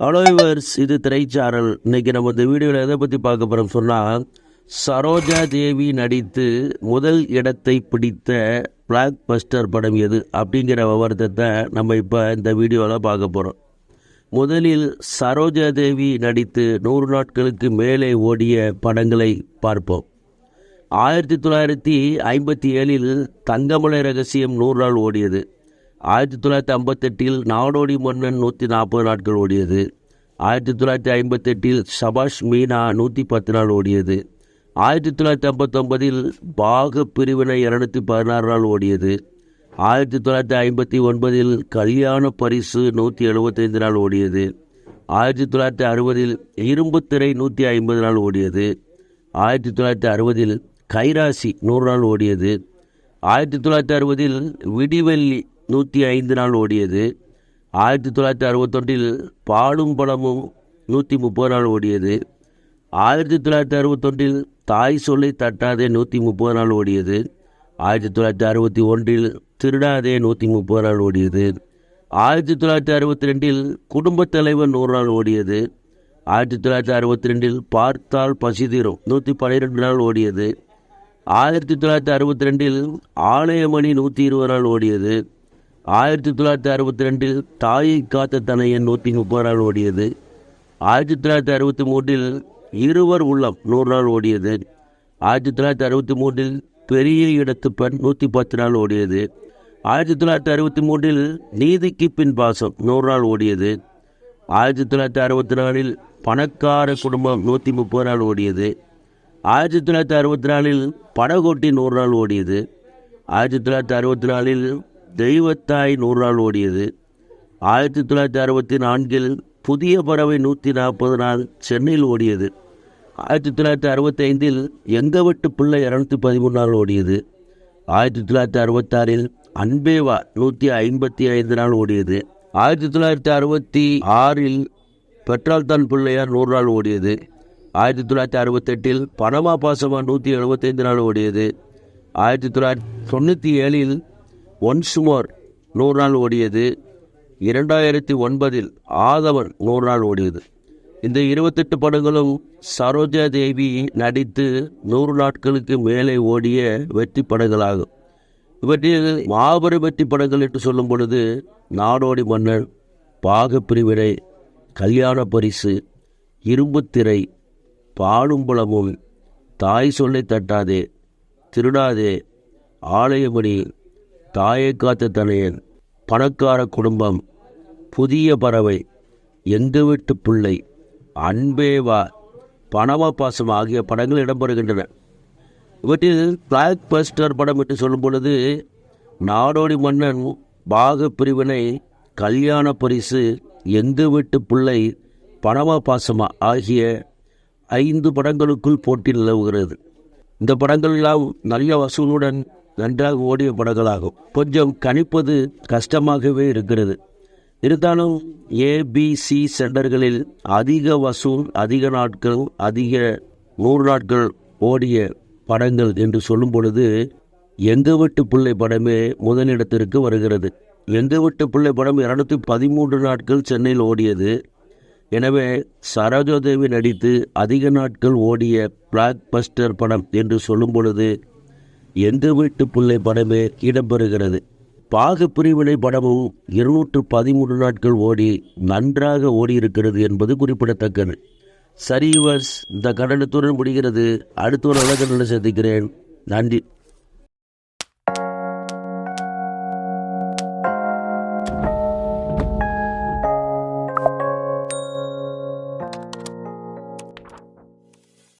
அலோவர்ஸ் இது திரைச்சாரல் இன்னைக்கு நம்ம இந்த வீடியோவில் எதை பற்றி பார்க்க போகிறோம் சொன்னால் சரோஜா தேவி நடித்து முதல் இடத்தை பிடித்த பிளாக் பஸ்டர் படம் எது அப்படிங்கிற விவரத்தை நம்ம இப்போ இந்த வீடியோவில் பார்க்க போகிறோம் முதலில் சரோஜா தேவி நடித்து நூறு நாட்களுக்கு மேலே ஓடிய படங்களை பார்ப்போம். ஆயிரத்தி தொள்ளாயிரத்தி ஐம்பத்தி ஏழில் தங்கமலை ரகசியம் நூறு நாள் ஓடியது. ஆயிரத்தி தொள்ளாயிரத்தி ஐம்பத்தெட்டில் நாடோடி மன்னன் நூற்றி நாற்பது நாட்கள் ஓடியது. ஆயிரத்தி தொள்ளாயிரத்தி ஐம்பத்தெட்டில் சபாஷ் மீனா நூற்றி பத்து நாள் ஓடியது. ஆயிரத்தி தொள்ளாயிரத்தி ஐம்பத்தொன்பதில் பாக பிரிவினை இரநூத்தி பதினாறு நாள் ஓடியது. ஆயிரத்தி தொள்ளாயிரத்தி ஐம்பத்தி ஒன்பதில் கல்யாண பரிசு நூற்றி எழுபத்தைந்து நாள் ஓடியது. ஆயிரத்தி தொள்ளாயிரத்தி அறுபதில் இரும்புத்திரை நூற்றி ஐம்பது நாள் ஓடியது. ஆயிரத்தி தொள்ளாயிரத்தி அறுபதில் கைராசி நூறு நாள் ஓடியது. ஆயிரத்தி தொள்ளாயிரத்தி அறுபதில் விடிவெள்ளி நூற்றி ஐந்து நாள் ஓடியது. ஆயிரத்தி தொள்ளாயிரத்தி அறுபத்தொன்றில் பாடும் படமும் நூற்றி முப்பது நாள் ஓடியது. ஆயிரத்தி தொள்ளாயிரத்தி அறுபத்தொன்றில் தாய் சொல்லை தட்டாதே நூற்றி முப்பது நாள் ஓடியது. ஆயிரத்தி தொள்ளாயிரத்தி அறுபத்தி ஒன்றில் திருடாதே நூற்றி முப்பது நாள் ஓடியது. ஆயிரத்தி தொள்ளாயிரத்தி அறுபத்தி ரெண்டில் குடும்பத் தலைவர் நூறு நாள் ஓடியது. ஆயிரத்தி தொள்ளாயிரத்தி அறுபத்தி ரெண்டில் பார்த்தால் பசி தீரும் நூற்றி பன்னிரெண்டு நாள் ஓடியது. ஆயிரத்தி தொள்ளாயிரத்தி அறுபத்தி ரெண்டில் ஆலயமணி நூற்றி இருபது நாள் ஓடியது. ஆயிரத்தி தொள்ளாயிரத்தி அறுபத்தி ரெண்டில் தாயை காத்த தனையன் நூற்றி முப்பது நாள் ஓடியது. ஆயிரத்தி தொள்ளாயிரத்தி அறுபத்தி மூன்றில் இருவர் உள்ளம் நூறு நாள் ஓடியது. ஆயிரத்தி தொள்ளாயிரத்தி அறுபத்தி மூன்றில் பெரிய இடத்து பெண் நூற்றி பத்து நாள் ஓடியது. ஆயிரத்தி தொள்ளாயிரத்தி அறுபத்தி மூன்றில் நீதிக்கு பின் பாசம் நூறு நாள் ஓடியது. ஆயிரத்தி தொள்ளாயிரத்தி அறுபத்தி நாலில் பணக்கார குடும்பம் நூற்றி முப்பது நாள் ஓடியது. ஆயிரத்தி தொள்ளாயிரத்தி அறுபத்தி நாலில் படகோட்டி நூறு நாள் ஓடியது. ஆயிரத்தி தொள்ளாயிரத்தி அறுபத்தி நாலில் தெய்வத்தாய் நூறு நாள் ஓடியது. ஆயிரத்தி தொள்ளாயிரத்தி அறுபத்தி நான்கில் புதிய பறவை நூற்றி நாற்பது நாள் சென்னையில் ஓடியது. ஆயிரத்தி தொள்ளாயிரத்தி அறுபத்தி ஐந்தில் வெட்டு பிள்ளை இரநூத்தி பதிமூணு நாள் ஓடியது. ஆயிரத்தி தொள்ளாயிரத்தி அறுபத்தாறில் அன்பேவா நூற்றி ஐம்பத்தி ஐந்து நாள் ஓடியது. ஆயிரத்தி தொள்ளாயிரத்தி அறுபத்தி ஆறில் பெற்றால்தான் தான் பிள்ளையார் நூறு நாள் ஓடியது. ஆயிரத்தி தொள்ளாயிரத்தி அறுபத்தெட்டில் பனமா பாசமா நூற்றி எழுபத்தைந்து நாள் ஓடியது. ஆயிரத்தி தொள்ளாயிரத்தி தொண்ணூற்றி ஏழில் ஒன்ஸ் மோர் நூறு நாள் ஓடியது. இரண்டாயிரத்தி ஒன்பதில் ஆதவன் நூறு நாள் ஓடியது. இந்த இருபத்தெட்டு படங்களும் சரோஜா தேவி நடித்து நூறு நாட்களுக்கு மேலே ஓடிய வெற்றி படங்களாகும். இவற்றில் மாபெரும் வெற்றி படங்கள் என்று சொல்லும் பொழுது நாடோடி மன்னன் பாகப்பிரிவினை கல்யாண பரிசு இரும்புத்திரை பாலும்புலமும் தாய் சொல்லை தட்டாதே திருடாதே ஆலயமணி தாயை காத்த தனையன் பணக்கார குடும்பம் புதிய பறவை எங்கு வீட்டு பிள்ளை அன்பேவா பணம பாசம் ஆகிய படங்கள் இடம்பெறுகின்றன. இவற்றில் பிளாக் பஸ்டர் படம் என்று சொல்லும் பொழுது நாடோடி மன்னன் பாக பிரிவினை கல்யாண பரிசு எங்கு வீட்டு பிள்ளை பணம பாசமா ஆகிய ஐந்து படங்களுக்குள் போட்டி நிலவுகிறது. இந்த படங்கள் எல்லாம் நல்ல வசூலுடன் நன்றாக ஓடிய படங்களாகும். கொஞ்சம் கணிப்பது கஷ்டமாகவே இருக்கிறது. இருந்தாலும் ஏபிசி சென்டர்களில் அதிக வசூல் அதிக நாட்கள் அதிக நூறு நாட்கள் ஓடிய படங்கள் என்று சொல்லும் பொழுது எங்க வீட்டு பிள்ளை படமே முதலிடத்திற்கு வருகிறது. எங்க வீட்டு பிள்ளை படம் இருநூத்தி பதிமூன்று நாட்கள் சென்னையில் ஓடியது. எனவே சரோஜாதேவி நடித்து அதிக நாட்கள் ஓடிய பிளாக் பஸ்டர் படம் என்று சொல்லும் பொழுது எந்த வீட்டு பிள்ளை படமே இடம்பெறுகிறது. பாக பிரிவினை படமும் இருநூற்று பதிமூன்று நாட்கள் ஓடி நன்றாக ஓடியிருக்கிறது என்பது குறிப்பிடத்தக்கது. சரிவர்ஸ் இந்த கடனத்துடன் முடிகிறது. அடுத்த ஒரு அழகு சந்திக்கிறேன். நன்றி.